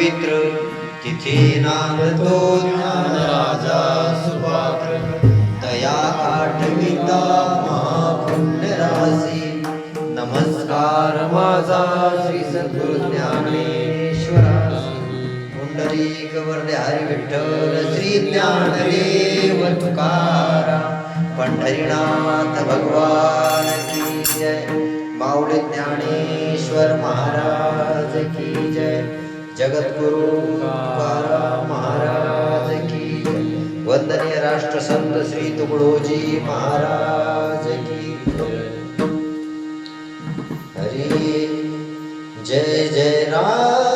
पवित्र तिथे नांदतो ज्ञान राजा सुपात्र दया आठविता महापुण्य राशी नमस्कार माझा श्री सद्गुरु ज्ञानेश्वरासी पुंडलिक वरदे हरी विठ्ठल श्री ज्ञानदेव तुकारा पंढरीनाथ भगवान की जय। माऊली ज्ञानेश्वर महाराज की जय। जगद्गुरु तुकाराम महाराज की जय। वंदनीय राष्ट्रसंत श्री तुकडोजी महाराज की जय। हरी जय जय राम।